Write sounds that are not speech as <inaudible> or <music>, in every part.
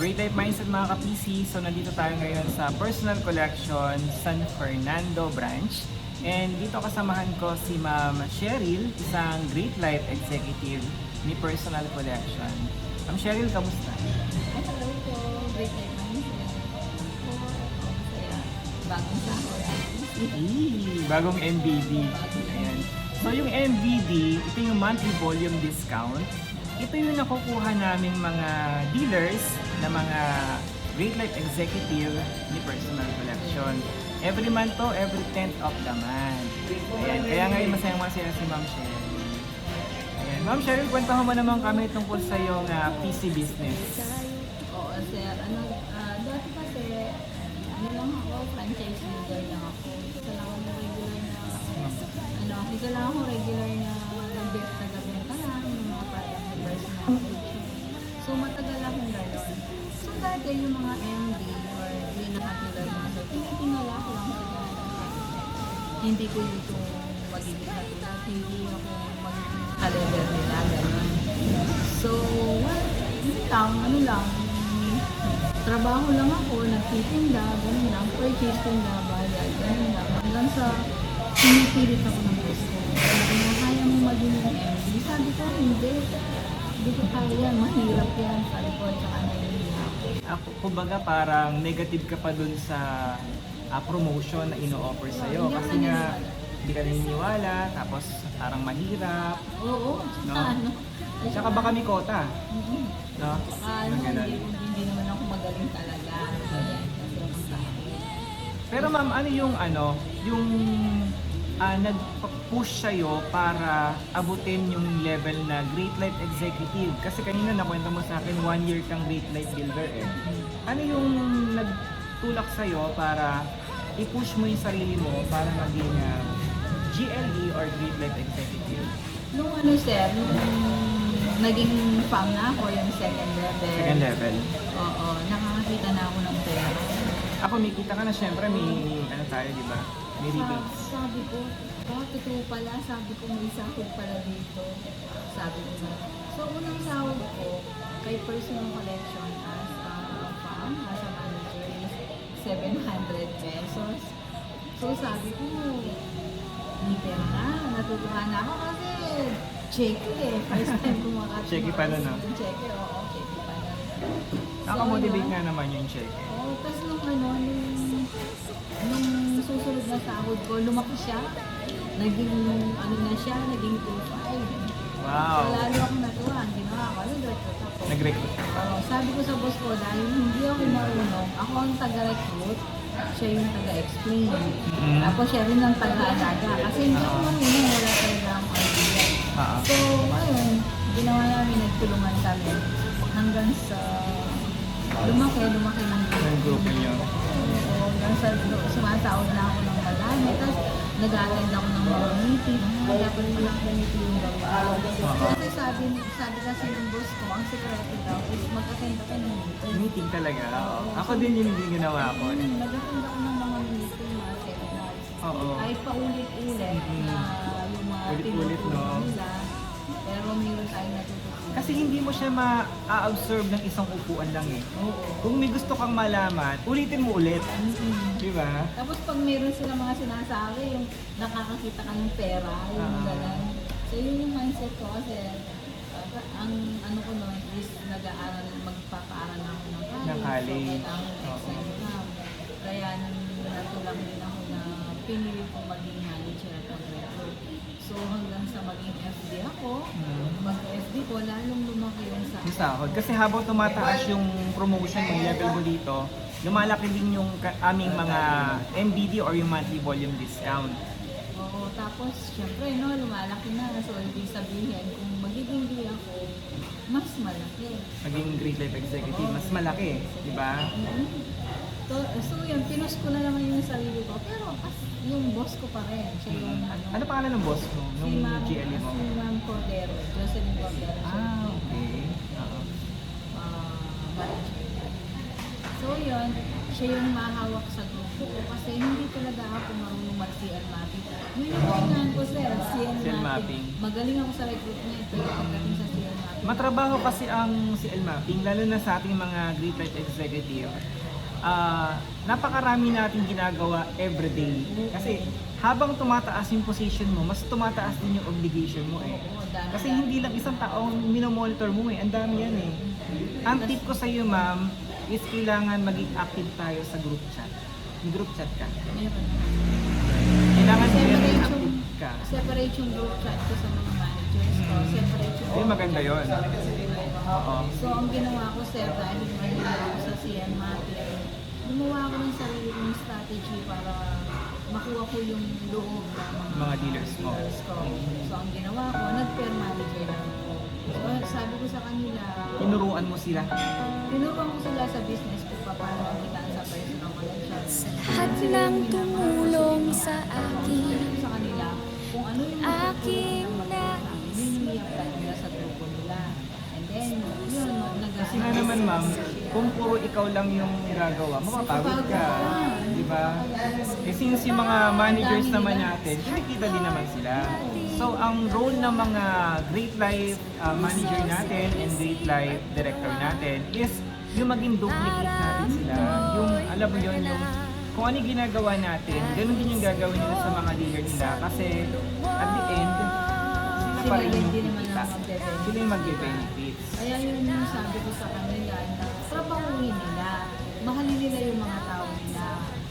Great Life Mindset mga ka-PC. So nandito tayo ngayon sa Personal Collection San Fernando branch. And dito kasamahan ko si Ma'am Cheryl, isang Great Life Executive ni Personal Collection. Ma'am Cheryl, kamusta? Hello po. Great night mindset. Bagong. Eee, bagong MVD. Ayan. So yung MVD, ito yung monthly volume discount. Ito yung nakukuha naming mga dealers na mga Great Life Executive ni Personal Collection. Every month to, every 10th of the month. Ayan. Kaya ngayon masayang masaya si Ma'am Cheryl. Ayan. Ma'am Cheryl, kwentahan mo naman kami tungkol sa iyong ah, PC business. Oo, sir. Ano, ah, dati kasi, ano lang ako, franchise leader lang ako. Isa lang regular na, ano, isa lang regular na nag- So, matagal akong gano'n. So, dati yung mga MD or hindi nakatulad na so, tinitingala ko lang ganun. Hindi ko ito magiging katulad, hindi ako magiging nila. So, well, yun lang, ano lang, trabaho lang ako, nagtitinda, ganun lang, purchase tinda, bayad, ganun lang. Hanggang sa pinipilit ako ng gusto. Ko, kaya mo maging MD? Sabi ko, hindi. Hindi ko kaya, mahirap yan. Sabi ko, tsaka ako. Ako, kumbaga parang negative ka pa dun sa ah, promotion na ino-offer sa'yo. Hindi ako Kasi nga, hindi ka naniniwala, tapos parang mahirap, Oo, No? ano. Tsaka baka may kota, Mhm. no? Ah, ano, Yung ganun. hindi, hindi naman ako magaling talaga. Kaya. Pero ma'am, ano yung ano, yung ah, nag-push sa'yo para abutin yung level na Great Life Executive? Kasi kanina nakwento mo sa akin, one year kang Great Life Builder eh. Ano yung nagtulak sa'yo para i-push mo yung sarili mo para maging ah, GLE or Great Life Executive? Nung ano sir, nung naging fam na ako, yung second level. Second level. Oo, nakakakita na ako ng pera. Ako, may kita ka na syempre, may ano tayo, di ba? May rebates. Sa- Sabi ko, oh, totoo pala, sabi ko may sahod pala dito. Sabi ko na. So, unang sahod ko, kay personal collection as a fam, as a manager, is 700 pesos. So, sabi ko, may pera na, natutuhan na ako kasi check eh. First time <laughs> ko makatulong. Cheque pala, no? Check oo, check pala. Nakamotivate nga naman yung check. Oo, tapos nung ano, nung, nung susunod na sahod ko, lumaki siya. Naging, ano na siya, naging 2.5. Wow! Lalo ako natuwa, ang ginawa ko, nag-recruit ako. Nag-recruit ka pa. Oo, sabi ko sa boss ko, dahil hindi ako marunong, ako ang taga-recruit, siya yung taga-explain. Mm. Tapos siya rin ang taga-alaga. Kasi hindi ako marunong, wala talagang idea. Ah, So, ayun, ginawa namin, nagtulungan kami hanggang sa lumaki, lumaki ng ng grupo niyo. So, hanggang sa sumasahod na ako ng madami. Tapos, nag-attend ako ng mga meeting. Ah, dapat pala ganito yung gawin. Kasi sabi, sabi kasi ng boss ko, ang sekreto daw is mag-attend ako ng meeting. Meeting talaga. Oo. Ako din yun yung ginawa ko. Hmm, nag-attend ako ng mga meeting, mga seminars. Oo. Kahit paulit-ulit Mhm. na yung mga tinuturo nila. Pero mayroon tayong natututunan. Kasi hindi mo siya ma-absorb ng isang upuan lang eh. Oo. Kung may gusto kang malaman, ulitin mo ulit. Di ba? Tapos pag meron sila mga sinasabi, yung nakakakita ka ng pera, yung Ah. gano'n. So yun yung mindset ko kasi uh, ang ano ko noon is nag-aaral, magpapaaral ako ng college. Ng college. So kailangan Oo. exam. Kaya natulak din ako na pinili ko maging manager at mag-recruit. So hanggang sa maging FD ako, Hmm. Ko, lalong lumaki yung sa Yung sahod. Kasi habang tumataas yung promotion, yung level mo dito, lumalaki din yung ka- aming mga MBD or yung monthly volume discount. Oo, tapos syempre no, lumalaki na. So, ibig sabihin, kung magiging di ako, mas malaki. Maging Great Life Executive, mas malaki. Di ba? Mhm. So, so yun, pinush ko na naman yung sarili ko. Pero as yung boss ko pa rin, siya yung ano, Ano pangalan ng boss mo? Nung si Ma'am, GLE mo? si Ma'am siya Ah, okay. Oo. ah, manager. So yun, siya yung mahawak sa grupo ko kasi hindi talaga ako marunong mag-CL mapping. Yun yung kailangan ko sir, CL CL mapping. mapping. Magaling ako sa recruitment pero pagdating sa CL mapping, matrabaho kasi ang si Mapping, lalo na sa ating mga Great Life Executive. Ah, napakarami nating ginagawa everyday. Kasi habang tumataas yung position mo, mas tumataas din yung obligation mo eh. Kasi hindi lang isang taong minomonitor mo eh, ang dami yan eh. Ang tip ko sa iyo ma'am, is kailangan maging active tayo sa group chat. May group chat ka. Meron. Kailangan Separate yung, active ka. separate yung group chat ko sa mga managers ko. Mm. Separate yung Ay, maganda yun. Oo. So, ang ginawa ko, sir, dahil mahila ako sa CM Matic, gumawa ako ng sarili kong strategy para makuha ko yung loob ng mga, Mga dealers mo. dealers ko. So, ang ginawa ko, nag-pair manager lang ako. So, sabi ko sa kanila, Tinuruan mo sila. tinuruan ko sila sa business ko pa paano makitaan sa personal connection. Lahat ng tumulong sa akin sa kanila kung ano yung Aking nais. Yun yung nila sa grupo nila. And then, yun, nag Kasi nga naman ma'am, kung puro ikaw lang yung gagawa, mapapagod ka. Ba? Eh since yung mga managers naman natin, kinikita din naman sila. So ang role ng mga Great Life uh, manager natin and Great Life director natin is yung maging duplicate natin sila. Yung alam mo yun, yung kung ano ginagawa natin, ganun din yung gagawin nila sa mga dealer nila. Kasi at the end, sila pa rin yung kikita. Sila yung magbe-benefits. Kaya yun yung sabi ko sa kanila trabahuin nila.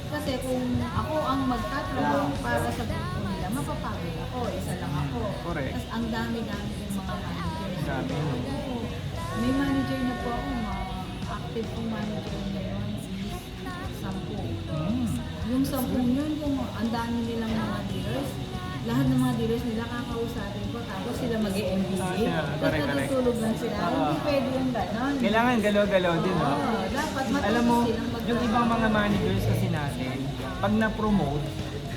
Kasi kung ako ang magtatrabaho para sa grupo nila, mapapagod ako. Isa lang ako. Correct. Tapos ang dami-dami kong mga managers. Dami. Oo. May manager na po ako. Mga active kong manager ngayon is sampu. Mm. Yung sampung yun, kung ang dami nilang mga dealers, lahat ng mga dealers nila kakausapin ko, tapos sila mag mba Ah, siya. tapos natutulog lang sila. Oo. Hindi pwede yung ganon. Kailangan galaw-galaw din, no? Oo, dapat matuto Alam mo, silang yung ibang mga managers kasi natin, pag na-promote,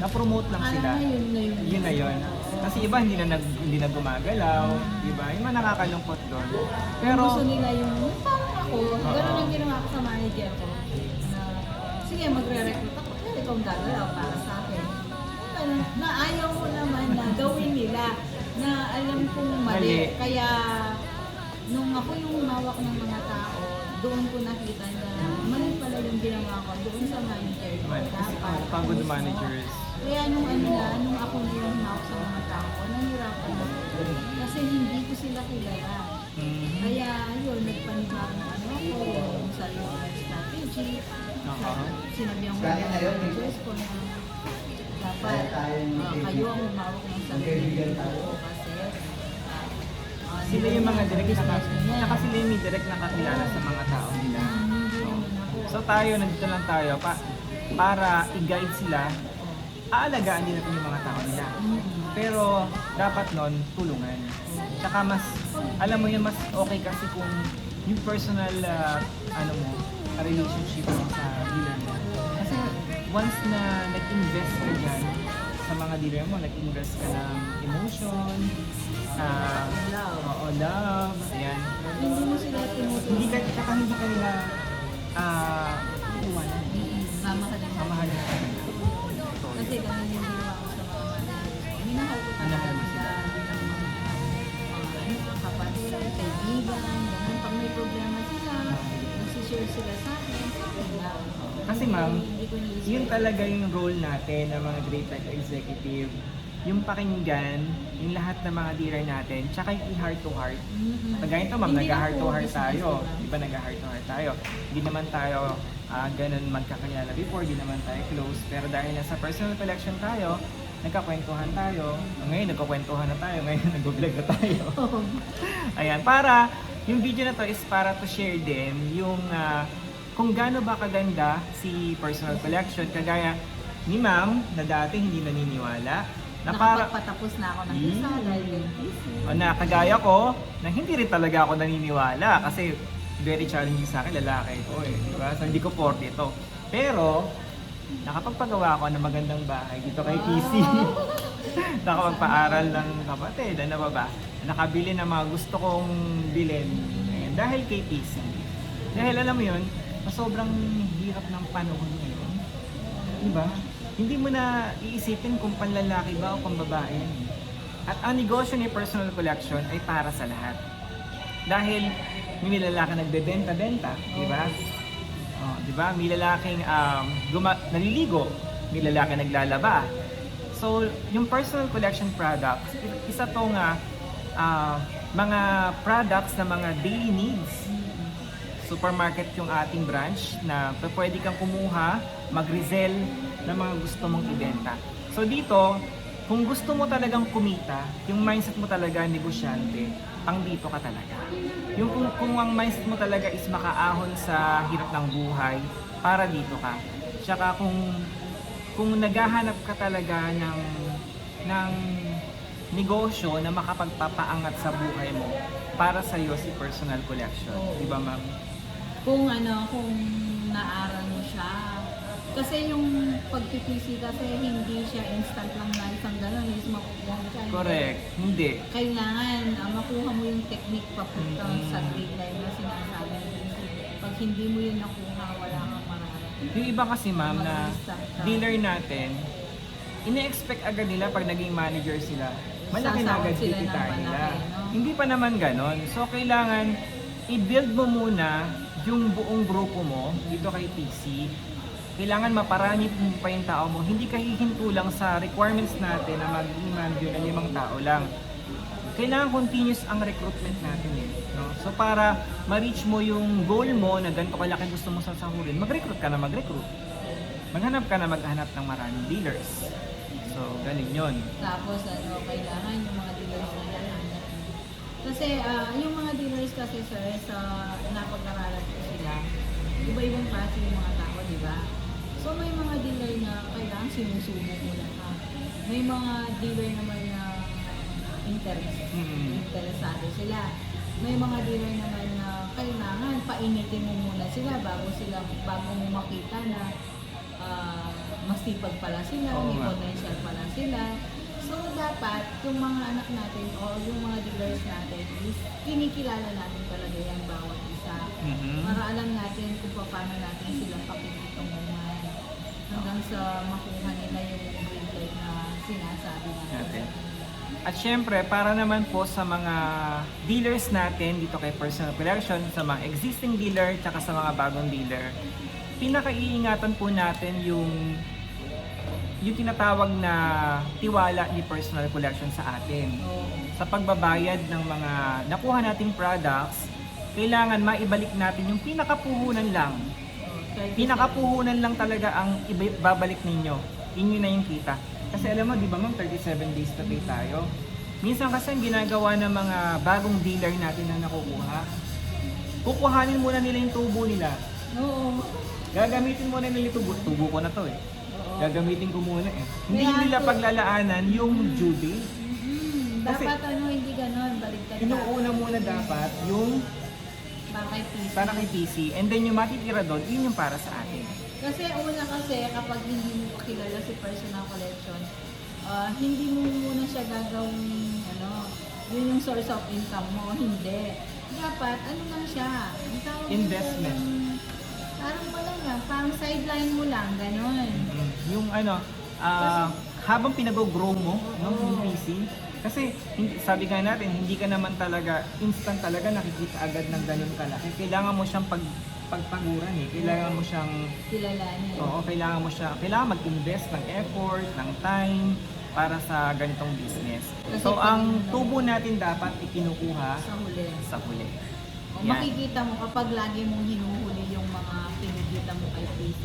na-promote lang sila. na yun na yun. Yun na yun. Kasi iba hindi na nag, hindi na gumagalaw, di ba? Yung mga nakakalungkot doon. Pero gusto nila yung, yung parang ako, gano'n ang ginawa ko sa manager ko. Na, sige, magre-recruit ako, pero ikaw ang gagalaw para sa akin. Ano, na ayaw ko naman na <laughs> gawin nila na alam kong mali. Mali. Kaya, nung ako yung humawak ng mga tao, doon ko nakita na mali pala yung ginawa ko doon sa manager ko. Man, kasi Dapat, pagod managers. Kaya nung ano na, nung ako na yung humawak sa mga tao ko, nahirapan ako. Kasi hindi ko sila kilala. mm, Kaya yun, nagpanibago na ano ako, yung sarili kong strategy. Aha. Sinabihan ko yung managers ko na dapat ah, kayo ang humawak ng sarili ko sila yung mga direct na niya. saka sila yung may direct na kakilala sa mga tao nila. Ako. So tayo, nandito lang tayo pa, para i-guide sila, aalagaan din natin yung mga tao nila. Pero dapat nun, tulungan. Tsaka mas, alam mo yun, mas okay kasi kung yung personal, ah, ano mo, relationship mo sa mo. Kasi once na nag-invest ka dyan sa mga dealer mo, nag-invest ka ng emotion, ah, Love. oo, love, ayan. Hindi mo sila tinutulungan. Hindi ka, tsaka hindi ka nila, ah, iiwanan. Mama ka din. Mamahalin ka. Kasi ganun yung ginawa ko sa mga managers. Minahal ko talaga Minahal mo sila bilang mga ano, kapatid, kaibigan, ganun. Pag may problema sila, nagsishare sila sa akin, sa akin lang. Kasi ma'am, yun talaga yung role natin ng mga Great Tech Executive. Yung pakinggan, yung lahat ng mga dealer natin, tsaka yung heart to heart. Kagaya ito, ma'am, nag-heart to heart tayo. Di ba nag-heart to heart tayo? Hindi naman tayo ah, ganun magkakilala before, di naman tayo close. Pero dahil nasa personal collection tayo, nagkakwentuhan tayo. Ngayon, nagkakwentuhan na tayo. Ngayon, <laughs> nag-vlog na tayo. <laughs> Ayan, para yung video na to is para to share din yung ah, kung gaano ba kaganda si personal collection kagaya ni ma'am na dati hindi naniniwala na para Nakapagpatapos na ako ng Mm. isa dahil yung PC. o na kagaya ko na hindi rin talaga ako naniniwala kasi very challenging sa akin lalaki ko eh di ba? So hindi ko forte ito. Pero nakapagpagawa ako ng magandang bahay dito kay PC <laughs> nakapagpaaral ng kapatid ano ba ba? Nakabili ng mga gusto kong bilhin. Ayan, dahil kay PC dahil alam mo yun sobrang hirap ng panahon ngayon di ba hindi mo na iisipin kung panlalaki ba o pambabae. At ang negosyo ni personal collection ay para sa lahat. Dahil may lalaki nagbebenta-benta, di ba? Oh, di ba? May lalaking um, guma- naliligo, may lalaki naglalaba. So, yung personal collection products, isa to nga ah, mga products na mga daily needs. Supermarket yung ating branch na pwede kang kumuha, mag-resell ng mga gusto mong ibenta. So dito, kung gusto mo talagang kumita, yung mindset mo talaga negosyante, pang dito ka talaga. Yung kung, kung ang mindset mo talaga is makaahon sa hirap ng buhay, para dito ka. Tsaka kung kung naghahanap ka talaga ng ng negosyo na makapagpapaangat sa buhay mo, para sa iyo si personal collection. Di ba, ma'am? Kung ano, kung naaral mo siya. Kasi yung pagpipisi kasi hindi siya instant lang na isang gano'n, is makukuha mo siya. Correct. Hindi. Kailangan ah, makuha mo yung technique papunta Mm. sa grade line na sinasabi mo. Pag hindi mo yun nakuha, wala kang mararating. Yung iba kasi, ma'am, na dealer natin, ine-expect agad nila pag naging manager sila, malaki na agad kikita nila. malaki, no? Hindi pa naman ganon. So, kailangan i-build mo muna yung buong grupo mo dito kay PC. Kailangan maparami pa yung tao mo. Hindi ka lang sa requirements natin na maging manager na limang tao lang. Kailangan continuous ang recruitment natin eh. No? So para ma-reach mo yung goal mo na ganito kalaki gusto mo sasahurin, mag-recruit ka na mag-recruit. Maghanap ka na maghanap ng maraming dealers. So, ganun yun. Tapos ano, kailangan yung mga. Kasi ah, yung mga dealers kasi sir, sa napag-aralan ko sila, iba-ibang klase yung mga tao, di ba? So may mga dealer na kailangan sinusubo lang ka. May mga dealer naman na interest, Mm. interesado sila. May mga dealer naman na kailangan painitin mo muna sila bago sila bago mo makita na ah, masipag pala sila, Oo may potential pala sila. So dapat yung mga anak natin o yung mga dealers natin is kinikilala natin talaga yan bawat isa. Mhm. Para alam natin kung paano natin sila pakikitungan hanggang sa makuha nila yung grade line na sinasabi natin. Natin. At syempre, para naman po sa mga dealers natin dito kay Personal Collection, sa mga existing dealer, tsaka sa mga bagong dealer, pinakaiingatan po natin yung yung tinatawag na tiwala ni Personal Collection sa atin. Sa pagbabayad ng mga nakuha nating products, kailangan maibalik natin yung pinakapuhunan lang. Oo, 30 Pinakapuhunan lang talaga ang iba- babalik ninyo. Inyo na yung kita. Kasi alam mo, di ba ma'am, 37 days to pay tayo. Minsan kasi ang ginagawa ng mga bagong dealer natin na nakukuha, kukuhanin muna nila yung tubo nila. Oo. Gagamitin muna nila yung tubo. Tubo ko na to eh. Gagamitin ko muna eh. Hindi Kaya nila paglalaanan yung due date. Mhm. Kasi- Dapat ano, hindi ganon, baliktad Inuuna muna dapat yung Para kay PC. para kay PC and then yung matitira doon, yun yung para sa atin. Kasi una kasi, kapag hindi mo pa kilala si personal collection, ah, hindi mo muna siya gagawing, ano, yun yung source of income mo. Hindi. Dapat, ano lang siya? Ang tawag dito, Investment. yung- Parang wala lang, parang sideline mo lang, ganon. Mm, Yung ano, ah, habang pinag-grow mo no, yung. PC, kasi hindi, sabi nga natin, hindi ka naman talaga, instant talaga nakikita agad ng ganun kalaki. Kailangan mo siyang pag, pagpaguran eh. Kailangan mo siyang, Kilalanin. oo, kailangan mo siya, kailangan mag-invest ng effort, ng time, para sa ganitong business. Kasi So, ang tubo natin dapat ikinukuha Sa huli. sa huli. O, makikita mo kapag lagi mong hinuhuli yung mga kinikita mo kay PC,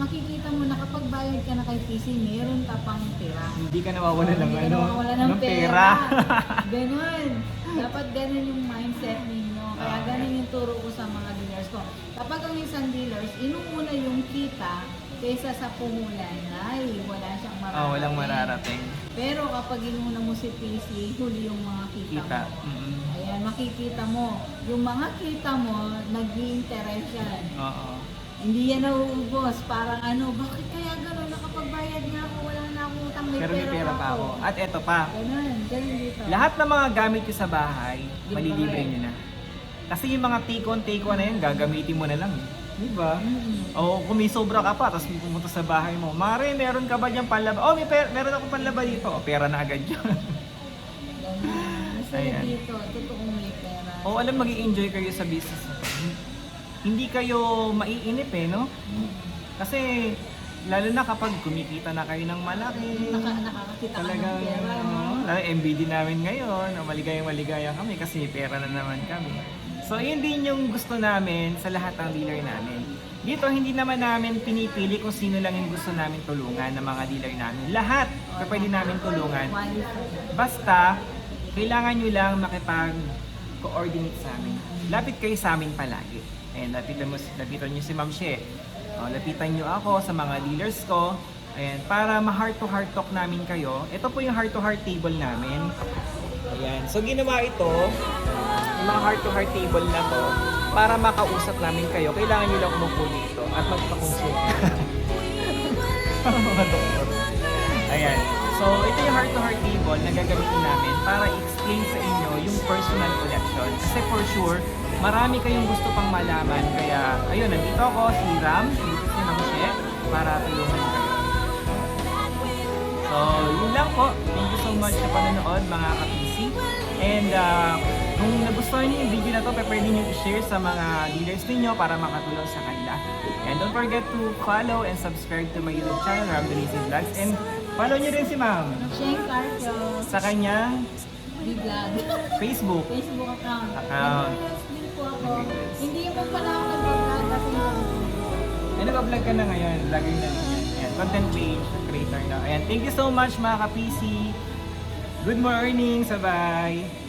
makikita mo na kapag bayad ka na kay PC, meron ka pang pera. Hindi ka nawawala ng ano, nawawala ng, ng pera. <laughs> Ganon. Dapat ganon yung mindset ninyo. Kaya Ah. ganon yung turo ko sa mga dealers ko. Kapag ang isang dealers, inuuna yung kita kaysa sa puhulan, ay wala siyang mararating. Oh, walang mararating. Pero kapag inuna mo si PC, huli yung mga kita, Kita. mo. Mm-mm. Ayan, makikita mo. Yung mga kita mo, nag-i-interest yan. Oo. Hindi yan nauubos. Parang ano, bakit kaya gano'n? Nakapagbayad nga ako, wala na akong utang, may Pero may pera pa ako. At eto pa, Ganun, ganun dito. lahat ng mga gamit nyo sa bahay, Libre. malilibre nyo na. Kasi yung mga take-on, take-on na yun, gagamitin mo na lang. eh. Di ba? Mm. O kung may sobra ka pa, tapos pumunta sa bahay mo, Mare, meron ka ba dyan panlaba? Oh, may pera, meron ako panlaba dito. O, pera na agad yun. Ganun. Ayan. dito, totoong may pera. O alam, mag enjoy kayo sa business na. Hindi kayo maiinip eh, no? Kasi, lalo na kapag kumikita na kayo ng malaki. Naka, nakakakita ka Talagang, ng pera. no? ano, lalo MBD namin ngayon, maligayang maligaya kami kasi pera na naman kami. So, yun din yung gusto namin sa lahat ng dealer namin. Dito, hindi naman namin pinipili kung sino lang yung gusto namin tulungan ng mga dealer namin. Lahat, na pwede namin tulungan. Basta, kailangan nyo lang makipag-coordinate sa amin. Lapit kayo sa amin palagi. Ayan, lapitan, mo, lapitan nyo si Ma'am She. O, lapitan nyo ako sa mga dealers ko. Ayan, para ma-heart to heart talk namin kayo. Ito po yung heart to heart table namin. Ayan. So, ginawa ito, yung mga heart to heart table na to, para makausap namin kayo, kailangan nyo lang umupo dito at doktor. <laughs> Ayan. So, ito yung heart-to-heart table na gagamitin namin para i-explain sa inyo yung personal collection. Kasi for sure, marami kayong gusto pang malaman. Kaya, ayun, nandito ako, si Ram, dito si Ma'am She, para tulungan kayo. So, yun lang po. Thank you so much sa panonood, mga ka-PC. And uh, kung nagustuhan niyo yung video na to, pwede niyo i-share sa mga dealers ninyo para makatulong sa kanila. And don't forget to follow and subscribe to my YouTube channel, Ram Denise Vlogs. And follow niyo rin si Ma'am Shane Carpio. sa kanyang B-Vlog. Facebook. <laughs> Facebook account. Account. Ako. Hindi mo pa na ako nag-vlog kasi Ay, nag-vlog ka na ngayon. Vlogger na yan. Ayan, content page, creator na. Ayan, thank you so much mga ka-PC. Good morning, sabay!